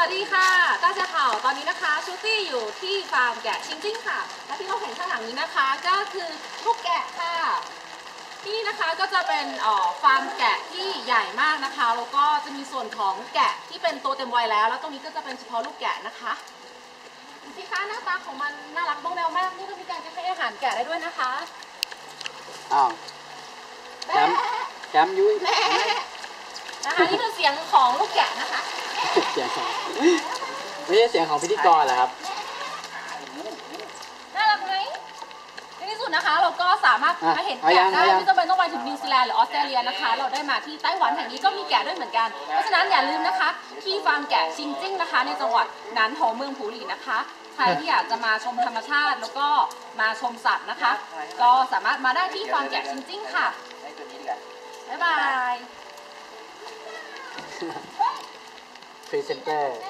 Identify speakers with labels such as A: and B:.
A: วัสดีค่ะต้าเจ้าเห่าตอนนี้นะคะชูตี้อยู่ที่ฟาร์มแกะชิงจิ้งค่ะ และที่เราเห็นข้างหลังนี้นะคะ ก็คือลูกแกะค่ะที่นี่นะคะก็จะเป็นเอ่อฟาร์มแกะที่ใหญ่มากนะคะ แล้วก็จะมีส่วนของแกะที่เป็นตัวเต็มวัยแล้ว แล้วตรงนี้ก็จะเป็นเฉพาะลูกแกะนะคะดูสิคะหน้าตาของมันน่ารักบ้องแมวมากนี่ก็มีการให้อาหารแกะได้ด้วยนะคะ
B: อ้าว
A: แม่
B: แจมแจมยุ้ย
A: แม่นะคะนี่คือเสียงของลูกแกะนะคะ
B: เสียงของไม่ใช่เสียงของพิธีกรเหรอครับ
A: น่ารักไหมในที่สุดนะคะ เราก็สามารถ
B: อะ
A: มาเห็น
B: เอายั
A: แกะ
B: ง
A: ได้
B: เอายัง
A: ไม่จำเป็นต้องไปถึงนิวซีแลนด์หรือออสเตรเลียนะคะ เราได้มาที่ไต้หวันแห่งนี้ก็มีแกะด้วยเหมือนกัน เพราะฉะนั้นอย่าลืมนะคะ ที่ฟาร์มแกะชิงจิ้งนะคะ ในจังหวัดหนานโถเมืองผูหลีนะคะใครที่อยากจะมาชมธรรมชาติแล้วก็มาชมสัตว์นะคะ ก็สามารถมาได้ที่ฟาร์มแกะชิงจิ้งค่ะ
C: ให้ตัวนี้ดีกว่า
A: บ๊ายบาย
B: พรีเซนเตอร์